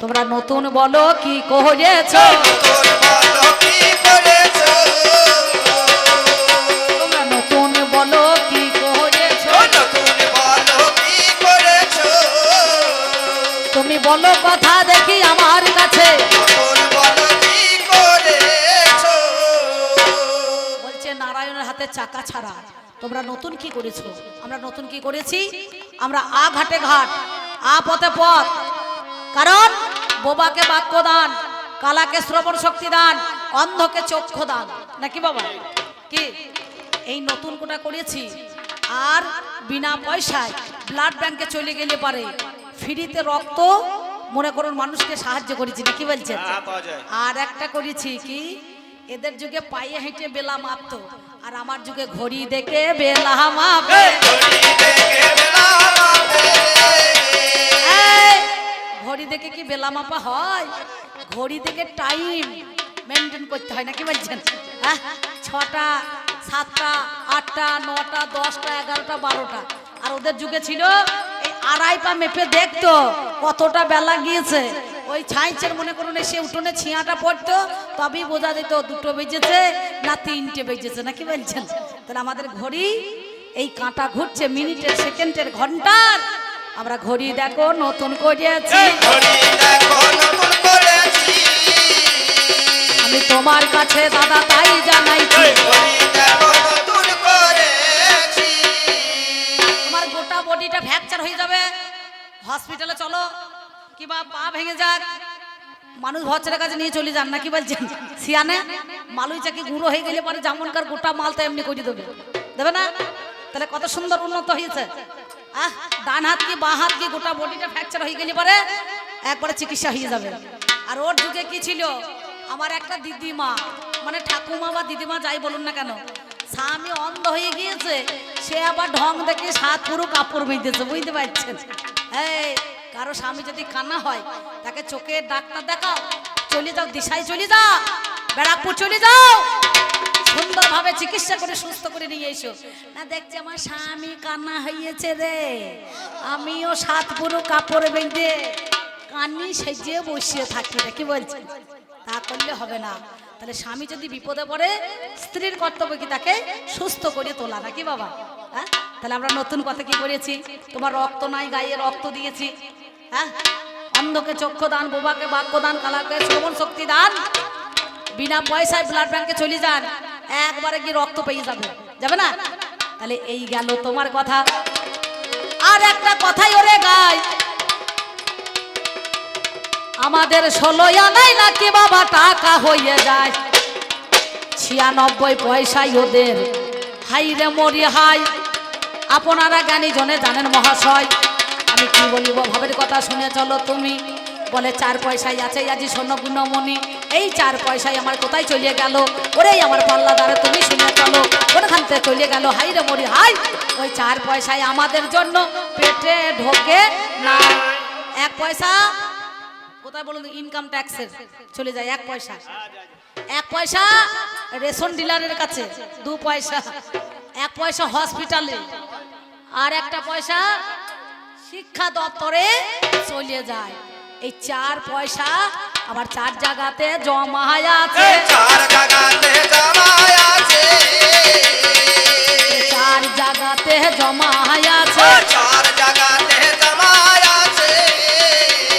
তোমরা নতুন বলো কি বলো তোমরা নতুন বলো কি তুমি বলো কথা দেখি আমার কাছে। বলছে, নারায়ণের হাতে চাকা ছাড়া তোমরা নতুন কি করেছ? আমরা নতুন কি করেছি? আমরা আ ঘাটে ঘাট, আ পথে পথ। কারণ বোবাকে বাক্য দান কালাকে শ্রবণ শক্তি দান অন্ধকে চক্ষু দান। নাকি বাবা? কি? এই নতুন কোটা করেছি। আর বিনা পয়সায় ব্লাড ব্যাংকে চলে গেলে পারে। ফ্রিতে রক্ত মনে করুন মানুষকে সাহায্য করেছি নাকি বলছেন? হ্যাঁ। আর একটা করেছি কি? এদের যুগে পায়ে হেঁটে বেলা মাপতো আর আমার যুগে ঘড়ি দেখে বেলা মাপে। ঘড়ি দেখে কি বেলা মাপা হয়? ঘড়ি দেখে টাইম মেনটেন করতে হয় নাকি বলছেন? হ্যাঁ? ছটা, সাতটা, আটটা, নটা, দশটা, এগারোটা, বারোটা। আর ওদের যুগে ছিল এই আড়াই পা মেপে দেখতো কতটা বেলা গিয়েছে। ওই ছাইচের মনে করুন সে উঠোনে ছিঁয়াটা পড়তো, তবেই বোঝা যেত দুটো বেজেছে না তিনটে বেজেছে, নাকি বলছেন? তাহলে আমাদের ঘড়ি এই কাঁটা ঘুরছে মিনিটের, সেকেন্ডের, ঘণ্টার। আমরা ঘড়ি দেখো নতুন করেছি। আমি তোমার কাছে দাদা তাই জানাইছি। করেছি। তোমার গোটা বডিটা ফ্র্যাকচার হয়ে যাবে। হসপিটালে চলো কিবা পা ভেঙে যাক। মানুষ ভচ্ছের কাছে নিয়ে চলে যান না কি বলছেন? সিয়ানে মালুই চাকি গুঁড়ো হয়ে গেলে পরে যেমনকার গোটা মাল তো এমনি করে দেবে। দেবে না? তাহলে কত সুন্দর উন্নত হয়েছে। আহ, ডান হাত কি, বাঁ হাত কি, গোটা বডিটা ফ্র্যাকচার হয়ে গেলে পরে একবারে চিকিৎসা হয়ে যাবে। আর ওর যুগে কি ছিল? আমার একটা দিদিমা মানে ঠাকুমা বা দিদিমা যাই বলুন না কেন, স্বামী অন্ধ হয়ে গিয়েছে, সে আবার ঢং দেখে সাত পুরো কাপড় বেঁধেছে, বুঝতে পারছেন? এই, কারও স্বামী যদি কান্না হয়, তাকে চোখের ডাক্তার দেখাও, চলে যাও, দিশায় চলে যাও, ব্যারাকপুর চলে যাও। সুন্দরভাবে চিকিৎসা করে সুস্থ করে নিয়ে এসো। না, দেখছি আমার স্বামী কান্না হইয়েছে রে। আমিও সাত পুরো কাপড় বেঁধে কান্নি সেজে বসিয়ে থাকি রে, কি বলছি তা করলে হবে না। তাহলে স্বামী যদি বিপদে পড়ে, স্ত্রীর কর্তব্য কি তাকে সুস্থ করে তোলা, নাকি বাবা? হ্যাঁ? তাহলে আমরা নতুন কথা কি করেছি? তোমার রক্ত নাই, গায়ে রক্ত দিয়েছি। হ্যাঁ? অন্ধকে চক্ষু দান, বোবাকে বাক্য দান, কালাকে শ্রবণ শক্তি দান। বিনা পয়সায় ব্লাড ব্যাংকে চলে যান। একবারে কি রক্ত পেয়ে যাবে। যাবে না? তাহলে এই গেল তোমার কথা। আর একটা কথাই ওরে গাই। আমাদের ষোলো আনাই নাকি বাবা টাকা হয়ে যায়। ছিয়ানব্বই পয়সাই ওদের। হাই রে মরি হাই। আপনারা জ্ঞানী জনে জানেন মহাশয়। আমি কি বলিব, ভাবের কথা শুনে চলো তুমি। বলে চার পয়সায় আছে, আজি স্বর্ণ গুণমণি। এই চার পয়সায় আমার কোথায় চলে গেল? ওরেই আমার পাল্লা দ্বারা তুমি শুনে চলো। কোনখান থেকে চলে গেল? হাই রে মরি হাই ওই চার পয়সায় আমাদের জন্য পেটে ঢোকে না। এক পয়সা? কোথায় বলুন ইনকাম ট্যাক্সের চলে যায়, এক পয়সা। এক পয়সা রেশন ডিলারের কাছে, দু পয়সা। এক পয়সা হসপিটালে আর একটা পয়সা শিক্ষা দপ্তরে চলে যায়। এই চার পয়সা আবার চার জায়গাতে জমা আছে। চার জায়গাতে জমায় আছে। চার জায়গাতে জমা আছে। চার জায়গাতে জমায় আছে।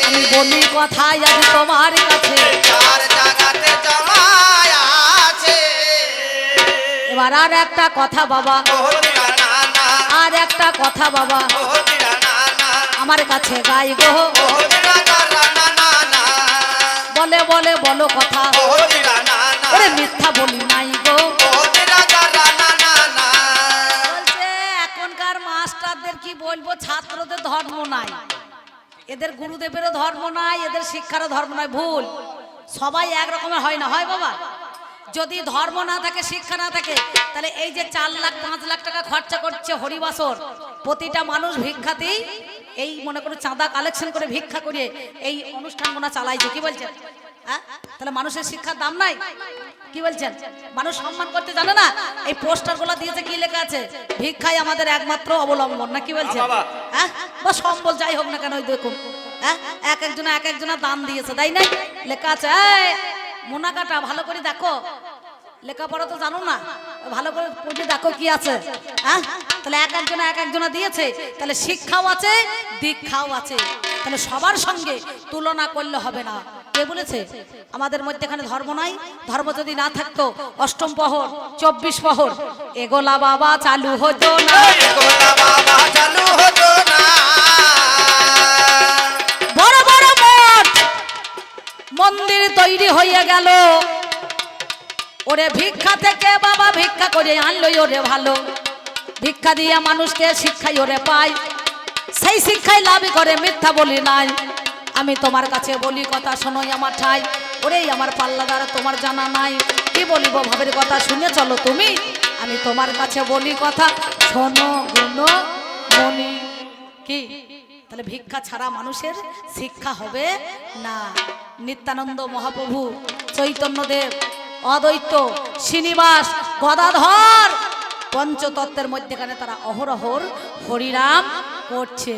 আমি বলি কথাই আজ তোমার কাছে। চার জায়গাতে জমায় আছে। এবার আর একটা কথা বাবা। আর একটা কথা বাবা। আমার কাছে গাই গো। বলে বলে বলো কথা। ওরে মিথ্যা বলি নাই গো। এখনকার মাস্টারদের কি বলব? ছাত্রদের ধর্ম নাই। এদের গুরুদেবেরও ধর্ম নাই এদের শিক্ষারও ধর্ম নাই। ভুল। সবাই এক রকমের হয় না হয় বাবা? যদি ধর্ম না থাকে শিক্ষা না থাকে তাহলে এই যে চার লাখ পাঁচ লাখ টাকা খরচা করছে হরিবাসর প্রতিটা মানুষ ভিক্ষাতেই এই মনে করো চাঁদা কালেকশন করে ভিক্ষা করে এই অনুষ্ঠানগুলো চালাইছে কি বলছেন? হ্যাঁ? তাহলে মানুষের শিক্ষার দাম নাই? কি বলছেন? মানুষ সম্মান করতে জানে না? এই পোস্টারগুলা দিয়েছে কি লেখা আছে? ভিক্ষাই আমাদের একমাত্র অবলম্বন না কি বলছেন? হ্যাঁ? বা সম্বল যাই হোক না কেন ওই দেখুন। হ্যাঁ? এক একজনা এক একজনা দান দিয়েছে তাই না? লেখা আছে মোনাকাটা ভালো করে দেখো। লেখাপড়া তো জানো না। ভালো করে পড়ে দেখো কি আছে। হ্যাঁ? তাহলে এক একজনা এক একজনা দিয়েছে। তাহলে শিক্ষাও আছে দীক্ষাও আছে। তাহলে সবার সঙ্গে তুলনা করলে হবে না। কে বলেছে? আমাদের মধ্যে এখানে ধর্ম নাই। ধর্ম যদি না থাকতো অষ্টম পহর চব্বিশ পহর এগোলা বাবা চালু হতো না। গোলা বাবা চালু হতো না। বড় বড় মঠ মন্দির তৈরি হয়ে গেল। ওরে ভিক্ষা থেকে বাবা ভিক্ষা করে আনলো ওরে ভালো। ভিক্ষা দিয়ে মানুষকে শিক্ষাই ওরে পায়। সেই শিক্ষাই লাভ করে, মিথ্যা বলি নাই। আমি তোমার কাছে বলি কথা শোনোই আমার ঠাই। ওরেই আমার পাল্লা দ্বারা তোমার জানা নাই। কি বলিব ভাবের কথা শুনে চলো তুমি। আমি তোমার কাছে বলি কথা শোনো গুণ মনি। কি? তাহলে ভিক্ষা ছাড়া মানুষের শিক্ষা হবে না। নিত্যানন্দ মহাপ্রভু চৈতন্যদেব অদ্বৈত, শ্রীনিবাস, গদাধর। পঞ্চতত্ত্বের মধ্যেখানে তারা অহরহর হরিনাম করছে।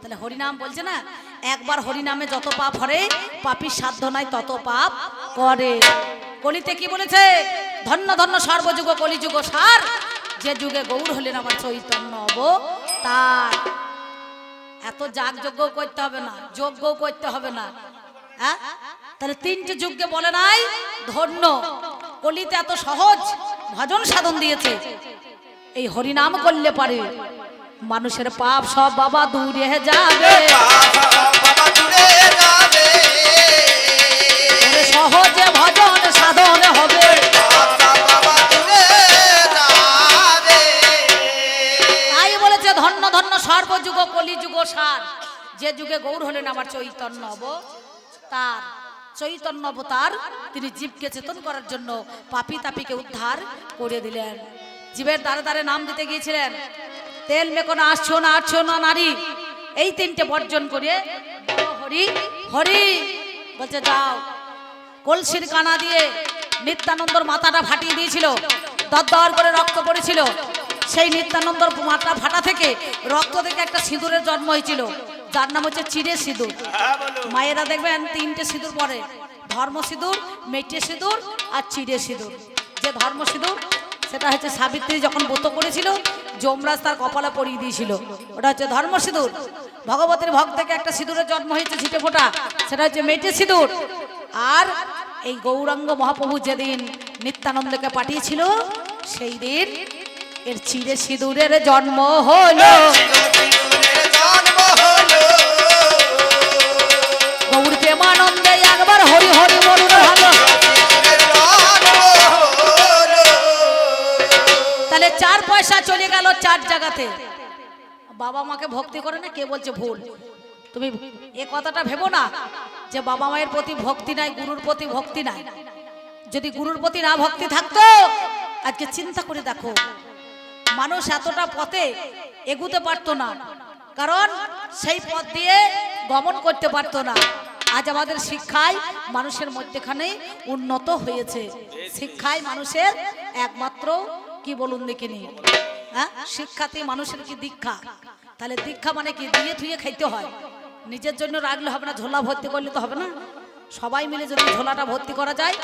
তাহলে হরিনাম বলছে না, একবার হরিনামে যত পাপ হরে, পাপির সাধ্য নাই তত পাপ করে। কলিতে কি বলেছে? ধন্য ধন্য সর্বযুগ, কলিযুগ সার, যে যুগে গৌর হলেন আমার চৈতন্য অব তার। এত যাগ যজ্ঞ করতে হবে না যজ্ঞ করতে হবে না। হ্যাঁ? তাহলে তিনটে যুগকে বলে নাই, ধন্য। কলিতে এত সহজ ভজন সাধন দিয়েছে। এই হরিনাম করলে পারে। মানুষের পাপ সব বাবা দূরে যাবে। সহজে ভজন সাধন হবে। তাই বলেছে, ধন্য ধন্য, সর্বযুগ কলিযুগ সার। যে যুগে গৌর হলেন আমার চৈতন্য অব, তার চৈতন্য অবতার তিনি জীবকে চেতন করার জন্য পাপি তাপিকে উদ্ধার করে দিলেন। জীবের দ্বারে দ্বারে নাম দিতে গিয়েছিলেন। তেল মেকো আসছো না আসছো না, নারী। এই তিনটে বর্জন করে হরি হরি, বলছে, যাও। কলসির কানা দিয়ে নিত্যানন্দর মাথাটা ফাটিয়ে দিয়েছিল। দরদর করে রক্ত পড়েছিল। সেই নিত্যানন্দর মাথা ফাটা থেকে রক্ত থেকে একটা সিঁদুরের জন্ম হয়েছিল। যার নাম হচ্ছে চিড়ে সিঁদুর। হ্যাঁ মায়েরা দেখবেন তিনটে সিঁদুর পরে। ধর্ম সিঁদুর মেটে সিঁদুর আর চিড়ে সিঁদুর। যে ধর্ম সিঁদুর সেটা হচ্ছে সাবিত্রী যখন ব্রত করেছিল যমরাজ তার কপালে পরিয়ে দিয়েছিল। ওটা হচ্ছে ধর্ম সিঁদুর। ভগবতের ভক্ত থেকে একটা সিঁদুরের জন্ম হয়েছে ছিটে ফোটা সেটা হচ্ছে মেটে সিঁদুর। আর এই গৌরাঙ্গ মহাপ্রভু যেদিন নিত্যানন্দকে পাঠিয়েছিল সেই দিন এর চিড়ে সিঁদুরের জন্ম হলো। পয়সা চলে গেল চার জায়গাতে। বাবা মাকে ভক্তি করে না? কে বলছে ভুল? তুমি এ কথাটা ভেবো না যে বাবা মায়ের প্রতি ভক্তি নাই, গুরুর প্রতি ভক্তি নাই। যদি গুরুর প্রতি না ভক্তি থাকতো, আজকে চিন্তা করে দেখো, মানুষ এতটা পথে এগুতে পারতো না। কারণ সেই পথ দিয়ে গমন করতে পারতো না। আজ আমাদের শিক্ষায় মানুষের মধ্যেখানে উন্নত হয়েছে। শিক্ষায় মানুষের একমাত্র কি বলুন দেখিনি হ্যাঁ? শিক্ষাতে মানুষের কি দীক্ষা? তাহলে দীক্ষা মানে কি? দিয়ে থুয়ে খাইতে হয়। নিজের জন্য রাখলে হবে না ঝোলা ভর্তি করলে তো হবে না। সবাই মিলে যদি ঝোলাটা ভর্তি করা যায়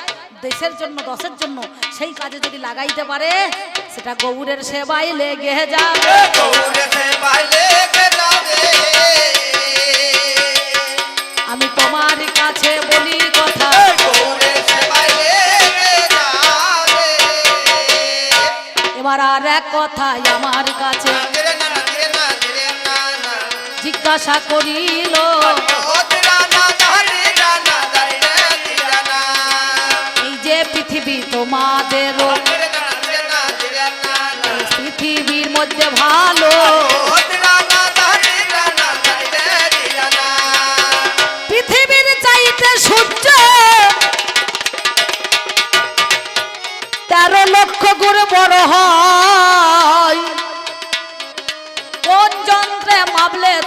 দেশের জন্য দশের জন্য সেই কাজে যদি লাগাইতে পারে সেটা গৌরের সেবাই লেগে যাবে লেগে যাবে। আমি তোমার কাছে বলি কথা। এবার আর এক কথাই আমার কাছে। জিজ্ঞাসা করিল। এই যে পৃথিবী। এই পৃথিবীর মধ্যে ভালো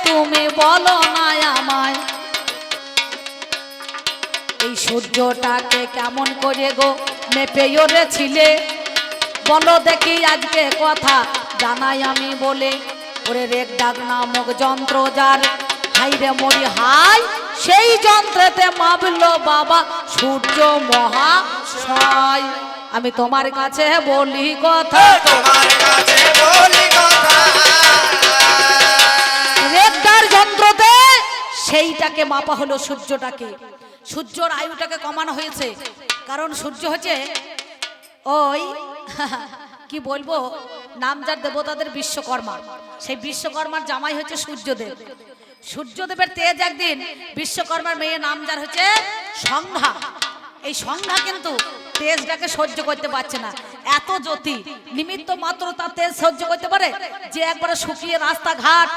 তুমি বলো না আমায়। এই সূর্যটাকে কেমন করে গো মেপে ছিলে বলো দেখি আজকে কথা জানাই আমি বলে। ওরে রেক ডাক নামক যন্ত্র যার। হাই রে মরি, হাই! সেই যন্ত্রেতে মাপলো বাবা সূর্য মহাশয়। আমি তোমার কাছে বলি কথা। তোমার কাছে বলি কথা। রেকটার যন্ত্রতে, সেইটাকে মাপা হলো সূর্যটাকে। সূর্যর আয়ুটাকে কমানো হয়েছে। কারণ সূর্য হচ্ছে ওই, কি বলব নাম নামজার দেবতাদের বিশ্বকর্মা। সেই বিশ্বকর্মার জামাই হচ্ছে সূর্যদেব। সূর্যদেবের তেজ একদিন বিশ্বকর্মার মেয়ে নামজার হচ্ছে সংঘা এই সংঘা কিন্তু তেজটাকে সহ্য করতে পারছে না। এত জ্যোতি। নিমিত্ত মাত্র তার তেজ সহ্য করতে পারে যে একবারে শুকিয়ে রাস্তাঘাট,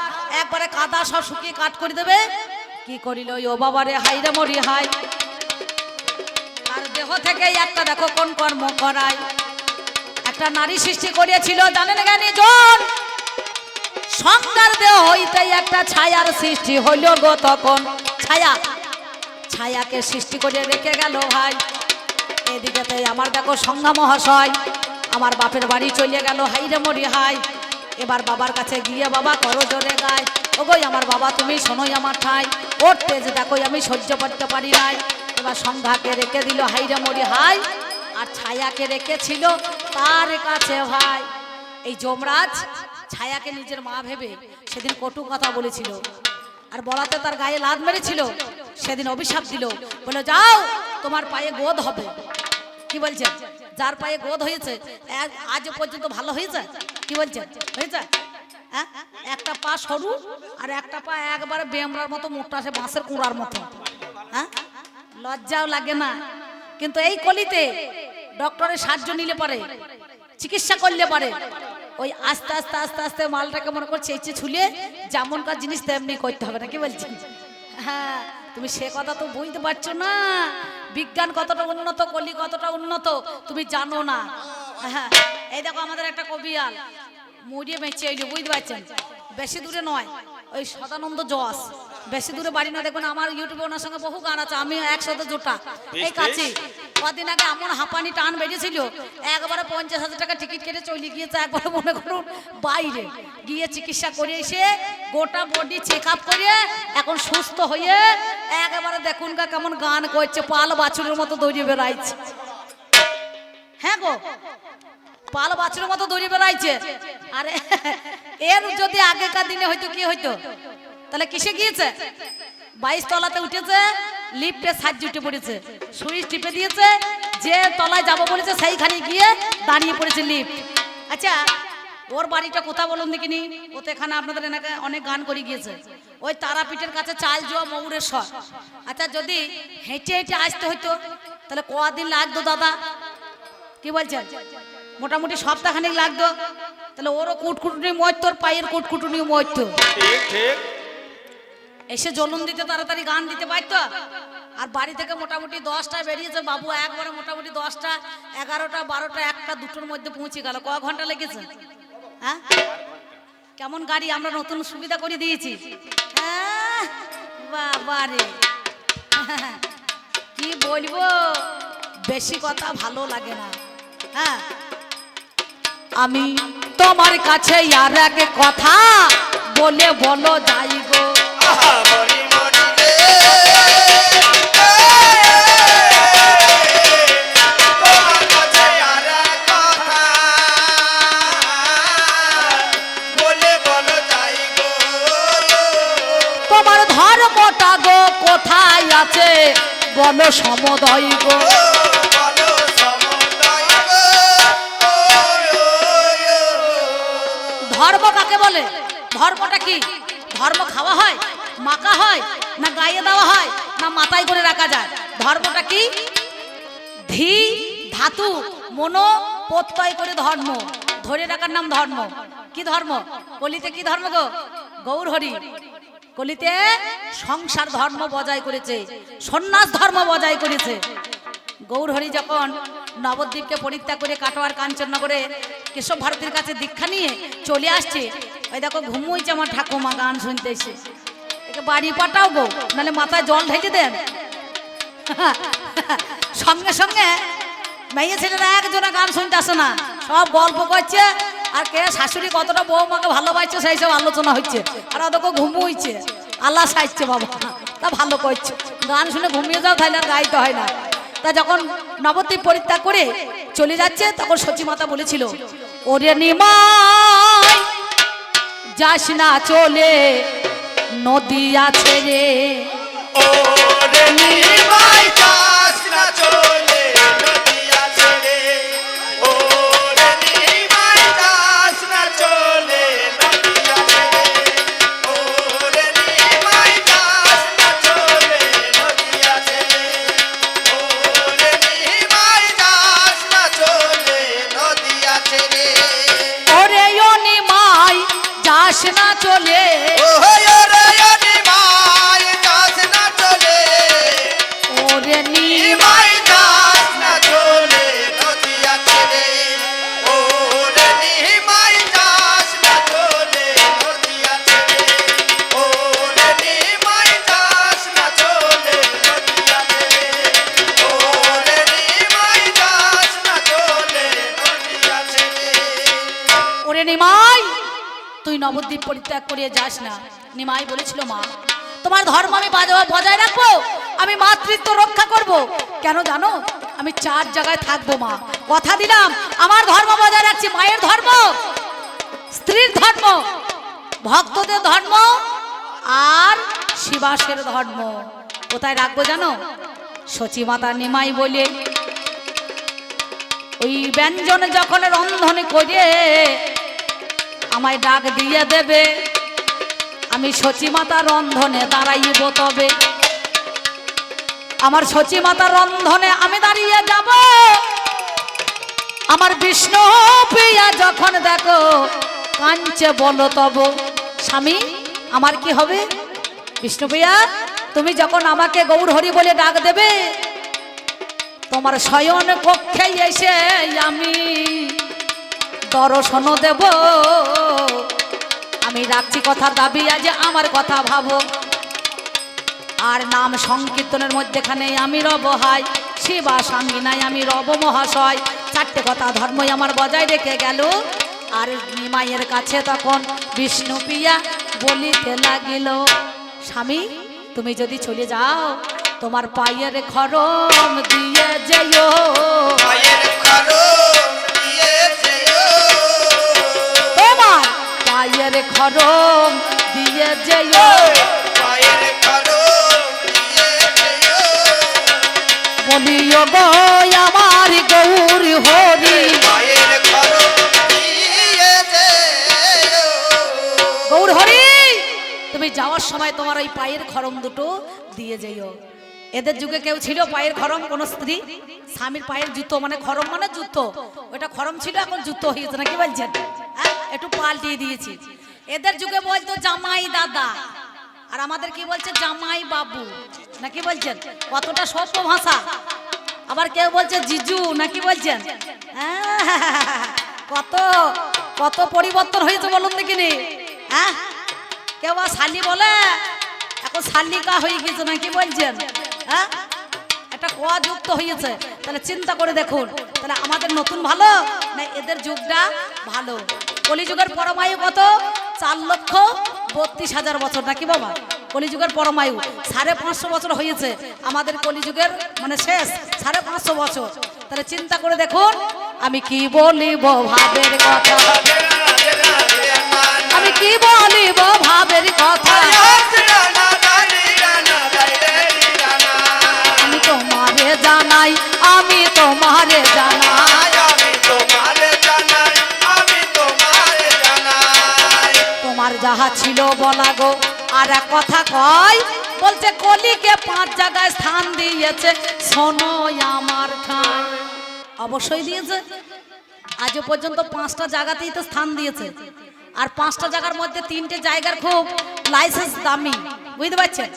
একবারে কাদা সব শুকিয়ে কাট করে দেবে। কি করিল ও বাবারে? হাইরে মরি হাই তার দেহ থেকে একটা দেখো কোন কর্ম করায়। একটা নারী সৃষ্টি করিয়াছিল, জানেন জ্ঞানী জন? সংজ্ঞার দেহ হইতে একটা ছায়ার সৃষ্টি হইল গো তখন। ছায়া। ছায়াকে সৃষ্টি করে রেখে গেল ভাই। এদিকেতে আমার দেখো সংজ্ঞা মহাশয়। আমার বাপের বাড়ি চলে গেল হাইরে মরি হাই এবার বাবার কাছে গিয়ে বাবা, করো জোরে গায়। ওগোই আমার বাবা, তুমি শোনোই আমার ঠাই। ওর তেজ দেখো আমি সহ্য করতে পারি নাই। এবার সংঘাকে রেখে দিল হাইরে মরি হাই আর ছায়াকে রেখেছিল তার কাছে ভাই। এই যমরাজ ছায়াকে নিজের মা ভেবে সেদিন কটু কথা বলেছিল। আর বলাতে তার গায়ে লাদ মেরেছিল। সেদিন অভিশাপ দিল। বলে যাও, তোমার পায়ে গোদ হবে। কি বলছে? যার পায়ে গোদ হয়েছে আজ পর্যন্ত ভালো হয়েছে? কি বলছেন হয়েছে? হ্যাঁ? একটা পা সরু আর একটা পা একবারে বেমরার মতো, মোটা সে বাঁশের কুড়ার মতো। হ্যাঁ? লজ্জাও লাগে না। কিন্তু এই কলিতে ডক্টরের সাহায্য নিলে পারে, চিকিৎসা করলে পারে। ওই আস্তে আস্তে আস্তে আস্তে মালটাকে মনে করছে ইচ্ছে ছুলিয়ে যেমনকার জিনিস তেমনি করতে হবে না, কি বলছি? হ্যাঁ। তুমি সে কথা তো বুঝতে পারছ না। বিজ্ঞান কতটা উন্নত কলি কতটা উন্নত তুমি জানো না। হ্যাঁ এই দেখো আমাদের একটা কবিয়াল মুড়িয়ে বেঁচে এলো বুঝতে পারছেন? বেশি দূরে নয় ওই সদানন্দ জস বেশি দূরে বাড়ি না দেখবেন আমার ইউটিউবে ওনার সঙ্গে বহু গান আছে আমি একসাথে জোটা। এই কাছে। কদিন আগে এমন হাঁপানি টান বেরিয়েছিল একবারে পঞ্চাশ হাজার টাকা টিকিট কেটে চলে গিয়েছে, একবারে মনে করুন বাইরে। গিয়ে চিকিৎসা করে এসে গোটা বডি চেক আপ করে এখন সুস্থ হয়ে একেবারে দেখুন গা কেমন গান করছে, পাল বাছুরের মতো দৌড়িয়ে বেড়াইছে। হ্যাঁ গো, পাল বাছুরের মতো দৌড়িয়ে বেড়াইছে। আরে, এর যদি আগেকার দিনে হয়তো কি হইতো? তাহলে কিসে গিয়েছে? বাইশ তলাতে উঠেছে লিফটে সাহায্য উঠে পড়েছে। সুইচ টিপে দিয়েছে, যে তলায় যাব বলেছে সেইখানে গিয়ে দাঁড়িয়ে পড়েছে লিফট। আচ্ছা ওর বাড়িটা কোথা বলুন দেখিনি? ও তো এখানে আপনাদের এনাকে অনেক গান করে গিয়েছে। ওই তারাপীঠের কাছে চাল জোয়া ময়ূরের স্বর আচ্ছা যদি হেঁটে হেঁটে আসতে হইতো, তাহলে কদিন লাগতো দাদা? কি বলছেন? মোটামুটি সপ্তাহখানেক লাগতো। তাহলে ওরও কুটকুটুনি মরতো পায়ের কুটকুটুনি মরতো ঠিক ঠিক। এসে জ্বলন দিতে তাড়াতাড়ি গান দিতে পারতো। আর বাড়ি থেকে মোটামুটি দশটা বেরিয়েছে বাবু একবারে মোটামুটি দশটা এগারোটা বারোটা একটা দুটোর মধ্যে পৌঁছে গেল। ক ঘণ্টা লেগেছে? হ্যাঁ? কেমন গাড়ি? আমরা নতুন সুবিধা করে দিয়েছি। হ্যাঁ, বাবা রে। কি বলব? বেশি কথা ভালো লাগে না। হ্যাঁ? আমি তোমার কাছে আর এক কথা বলে বলো যাই গো। কোথায় আছে? বলো সমদয় গো। ধর্ম কাকে বলে? ধর্মটা কি? ধর্ম খাওয়া হয় মাকা হয়, না গায়ে দেওয়া হয়, না মাথায় করে রাখা যায়। ধর্মটা কি? ধি, ধাতু মনো প্রত্যয় করে ধর্ম। ধরে রাখার নাম ধর্ম। কি ধর্ম? কলিতে কি ধর্ম গো? গৌর হরি। কলিতে সংসার ধর্ম বজায় করেছে, সন্ন্যাস ধর্ম বজায় করেছে। গৌরহরি যখন নবদ্বীপকে পরিত্যাগ করে কাটোয়ার কাঞ্চননগরে কেশব ভারতীর কাছে দীক্ষা নিয়ে চলে আসছে ওই দেখো ঘুমুইছে আমার ঠাকুমা, গান শুনতেছে। বাড়ি পাঠাও গো নাহলে মাথায় জল ঢেলে দেন। সঙ্গে সঙ্গে মেয়ে ছেলেরা একজনে গান শুনতে আসে না, সব গল্প করছে, আর কে শাশুড়ি কতটা বৌমাকে ভালোবাসছে সেই সব আলোচনা হচ্ছে। আর ওদেরকে ঘুমুইছে আল্লাহ সাইছে বাবা, তা ভালো করছে। গান শুনে ঘুমিয়ে যাও, তাহলে আর গাইতে হয় না। তা যখন নবদ্বীপ পরিত্যাগ করে চলে যাচ্ছে, তখন সচি মাতা বলেছিল, ওরে নিমাই যাস না চলে নদী আছে রে। ও রে নিবাই যাস না চলে। তুই পরিত্যাগ করিয়ে যাস না। নিমাই বলেছিল, মা, তোমার ধর্ম আমি বাজা- বজায় রাখব, আমি মাতৃত্ব রক্ষা করব। কেন জানো? আমি চার জায়গায় থাকব, মা। কথা দিলাম, আমার ধর্ম বজায় রাখছি, মায়ের ধর্ম, স্ত্রীর ধর্ম, ভক্তদের ধর্ম আর শিবাসের ধর্ম। কোথায় রাখব জানো? সচিমাতা নিমাই বলে, ওই ব্যঞ্জন যখন রন্ধন করে আমায় ডাক দিয়ে দেবে। আমি সচিমাতা রন্ধনে দাঁড়াইব তবে। আমার সচিমাতা রন্ধনে আমি দাঁড়িয়ে যাব। আমার বিষ্ণু প্রিয়া যখন দেখো কাঞ্চে বলো তব। স্বামী, আমার কি হবে? বিষ্ণুপ্রিয়া তুমি যখন আমাকে গৌর হরি বলে ডাক দেবে, তোমার শয়ন কক্ষে এসে আমি দর্শন দেব। আমি রাখছি কথা দাবি, আজ আমার কথা ভাবো। আর নাম সংকীর্তনের মধ্যেখানে আমি রব হাই শিবা সাঙ্গিনায় আমি রব মহাশয়। চারটে কথা ধর্মই আমার বজায় রেখে গেল। আর নিমাইয়ের কাছে তখন বিষ্ণু বিষ্ণুপ্রিয়া বলিতে লাগিল, স্বামী, তুমি যদি চলে যাও, তোমার পায়ের খরম দিয়ে যেও। মায়ের খরো পায়ের খরম দিয়ে যেও। মায়ের খরো দিয়েছে বলিও গো আমার গৌর হরি। মায়ের খরো দিয়েছে গৌর হরি তুমি যাওয়ার সময় তোমার ওই পায়ের খরম দুটো দিয়ে যেও। এদের যুগে কেউ ছিল পায়ের খরম কোন স্ত্রী। স্বামীর পায়ের জুতো মানে খরম মানে জুতো। ওটা খরম ছিল এখন জুতো হয়েছে নাকি বলছেন? একটু পাল্টিয়ে দিয়েছি। এদের যুগে বলতো জামাই দাদা। আর আমাদের কি বলছে জামাই বাবু। নাকি বলছেন? কতটা সভ্য ভাষা। আবার কেউ বলছে জিজু। নাকি বলছেন? হ্যাঁ, কত কত পরিবর্তন হয়েছে বলুন দেখিনি। হ্যাঁ কেউ বা শালি বলে এখন শালিকা হয়ে গেছে নাকি বলছেন? হ্যাঁ একটা ক যুক্ত হয়েছে। তাহলে চিন্তা করে দেখুন। তাহলে আমাদের নতুন ভালো না এদের যুগটা ভালো? কলিযুগের পরমায়ু কত? চার লক্ষ বত্রিশ হাজার বছর, নাকি বাবা? কলিযুগের পরমায়ু। সাড়ে পাঁচশো বছর হয়েছে। আমাদের কলিযুগের মানে শেষ সাড়ে পাঁচশো বছর। তাহলে চিন্তা করে দেখুন, আমি কি বলিব ভাবের কথা? আমি কি বলিব ভাবের কথা? যাহা ছিল বলা গো। আর এক কথা কয়, বলছে, কলিকে পাঁচ জায়গায় স্থান দিয়েছে। শোনো আমার ঠাঁই। অবশ্যই দিয়েছে। আজও পর্যন্ত পাঁচটা জায়গাতেই তো স্থান দিয়েছে। আর পাঁচটা জায়গার মধ্যে তিনটে জায়গার খুব লাইসেন্স দামি। বুঝতে পারছেন?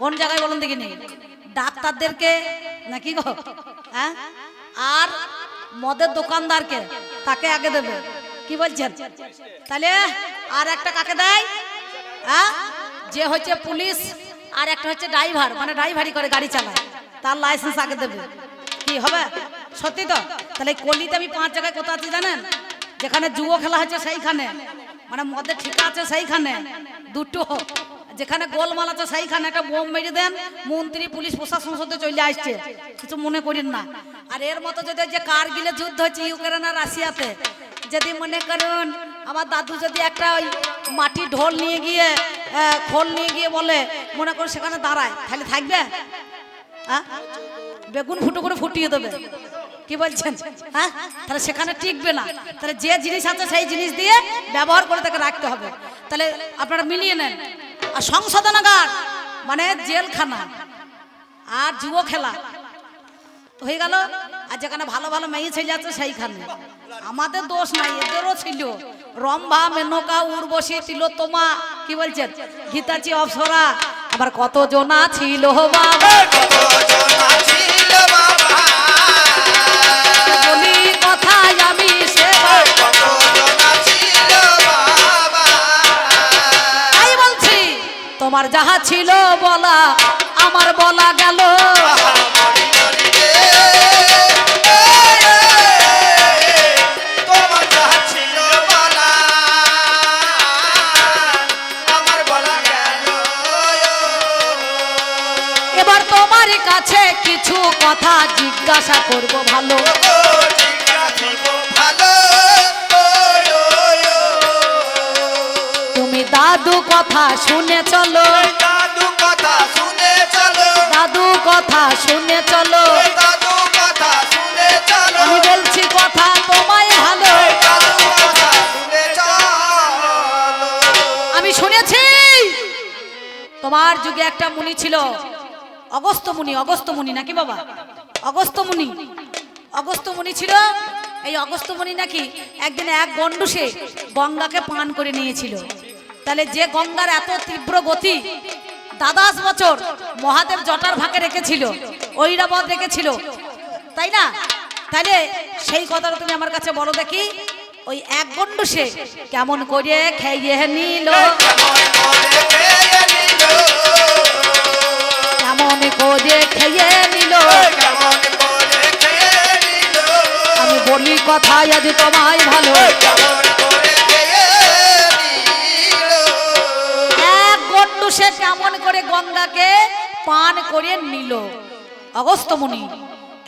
কোন জায়গায় বলুন দেখিনি ডাক্তারদেরকে নাকি গো? হ্যাঁ? আর মদের দোকানদারকে তাকে আগে দেবে। কি বলছেন? তাহলে আর একটা কাকে দেয়? হ্যাঁ? যে হচ্ছে পুলিশ আর একটা হচ্ছে ড্রাইভার মানে ড্রাইভারি করে গাড়ি চালায়। তার লাইসেন্স আগে দেবে। কি হবে? সত্যি তো? তাহলে কলিতে আমি পাঁচ জায়গায় কোথা আছি জানেন? যেখানে জুয়ো খেলা হচ্ছে সেইখানে। মানে মদের ঠিকা আছে সেইখানে। দুটো। যেখানে গোলমাল আছে সেইখানে। একটা বোম মেরে দেন, মন্ত্রী, পুলিশ, প্রশাসন সাথে চলে আসছে। কিছু মনে করেন না। আর এর মতো যদি যে কারগিলে যুদ্ধ হচ্ছে ইউক্রেন আর রাশিয়াতে যদি মনে করুন, আমার দাদু যদি একটা ওই মাটি ঢোল নিয়ে গিয়ে খোল নিয়ে গিয়ে বলে, মনে করুন সেখানে দাঁড়ায়, তাহলে থাকবে? হ্যাঁ বেগুন ফুটো করে ফুটিয়ে দেবে। কি বলছেন? হ্যাঁ তাহলে সেখানে টিকবে না। তাহলে যে জিনিস আছে সেই জিনিস দিয়ে ব্যবহার করে তাকে রাখতে হবে। তাহলে আপনারা মিলিয়ে নেন। আর সংশোধনাগার মানে জেলখানা আর যুব খেলা হয়ে গেল। আর যেখানে ভালো ভালো মেয়ে ছেলে আছে সেইখানে। আমাদের দোষ নাই, এদেরও ছিল। রম্ভা মেনকা উর্বশী তিলোত্তমা কি বলছেন? গীতাচি অপসরা। আবার কত জনা ছিল ছিল কথায় আমি ছিল বাবা তাই বলছি, তোমার যাহা ছিল বলা, আমার বলা গেল। কথা শুনে চলো। দাদু কথা শুনে চলো। দাদু কথা শুনে চলো। দাদু কথা শুনে চলো। আমি বলছি কথা তোমায় ভালো। দাদু কথা শুনে চলো। আমি শুনেছি। তোমার যুগে একটা মুনি ছিল। অগস্ত মুনি অগস্ত মুনি নাকি বাবা? অগস্ত মুনি। অগস্ত মুনি ছিল। এই অগস্ত মুনি নাকি একদিন এক গন্ডুসে গঙ্গাকে পান করে নিয়েছিল। তাহলে যে গঙ্গার এত তীব্র গতি দাদাস বছর মহাদেব জটার ভাগে রেখেছিল, ঐরাবত রেখেছিল, তাই না? তাহলে সেই কথাটা তুমি আমার কাছে বলো দেখি, ওই এক খেয়ে নিল কেমন করে খেয়ে নিল? কেমন করে খেয়ে নিল? আমি বলি কথা আজ তোমায় ভালো। করে গঙ্গাকে পান করে নিল। অগস্ত মুনি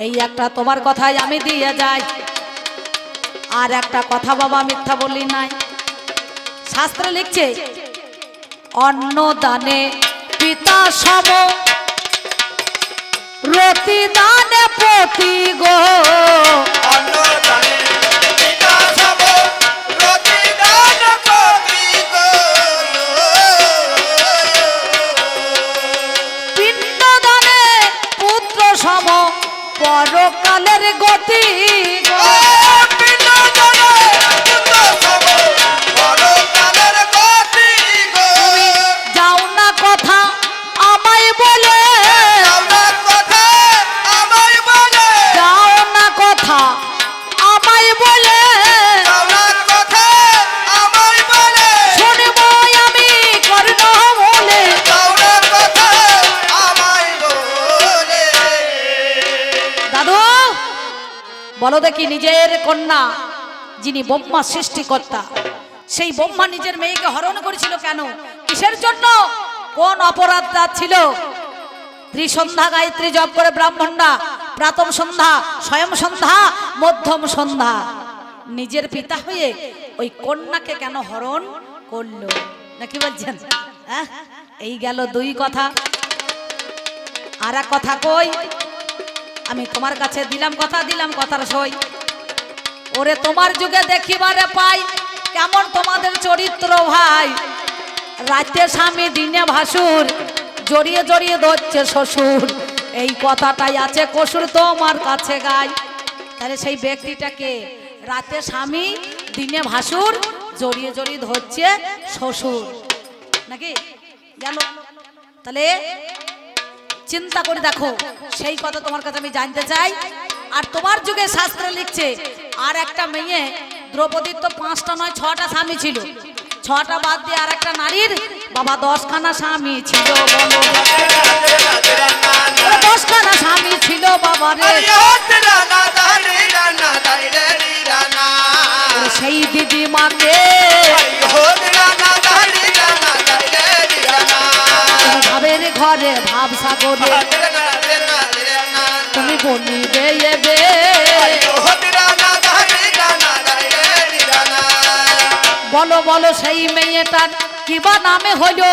এই একটা তোমার কথাই আমি দিয়ে যাই। আর একটা কথা বাবা মিথ্যা বললি নাই। শাস্ত্র লিখছে অন্ন দানে পিতা সম রতি দানে পতি গো। দেখি নিজের কন্যা, যিনি ব্রহ্মা সৃষ্টিকর্তা। সেই ব্রহ্মা নিজের মেয়েকে হরণ করেছিল কেন? কিসের জন্য? কোন অপরাধ তার ছিল? ত্রিসন্ধ্যা গায়ত্রী জপ করে ব্রাহ্মণরা, প্রাতম সন্ধ্যা, স্বয়ং সন্ধ্যা, মধ্যম সন্ধ্যা। নিজের পিতা হয়ে ওই কন্যাকে কেন হরণ করল? নাকি বলছেন? হ্যাঁ? এই গেল দুই কথা। আর কথা কই? আমি তোমার কাছে দিলাম কথা, দিলাম কথার সই। ওরে তোমার যুগে দেখিবারে পাই কেমন তোমাদের চরিত্র ভাই। রাতে স্বামী দিনে ভাসুর, জড়িয়ে জড়িয়ে ধরছে শ্বশুর। এই কথাটাই আছে কসুর তোমার কাছে গাই। তাহলে সেই ব্যক্তিটাকে রাতে স্বামী, দিনে ভাসুর, জড়িয়ে জড়িয়ে ধরছে শ্বশুর। নাকি? গেল। তাহলে চিন্তা করে দেখো, সেই কথা তোমার কাছে আমি জানতে চাই। আর তোমার যুগে শাস্ত্রে লিখছে, আর একটা মেয়ে, দ্রৌপদীর তো পাঁচটা নয়, ছটা স্বামী ছিল। ছটা বাদ দিয়ে আর একটা নারীর, বাবা দশখানা স্বামী ছিল দশখানা স্বামী ছিল বাবা রে। সেই দিদিমাকে ঘরে ভাব সাগরে। তুমি বলি বেয়ে বলো বলো সেই মেয়েটার কিবা নামে হলো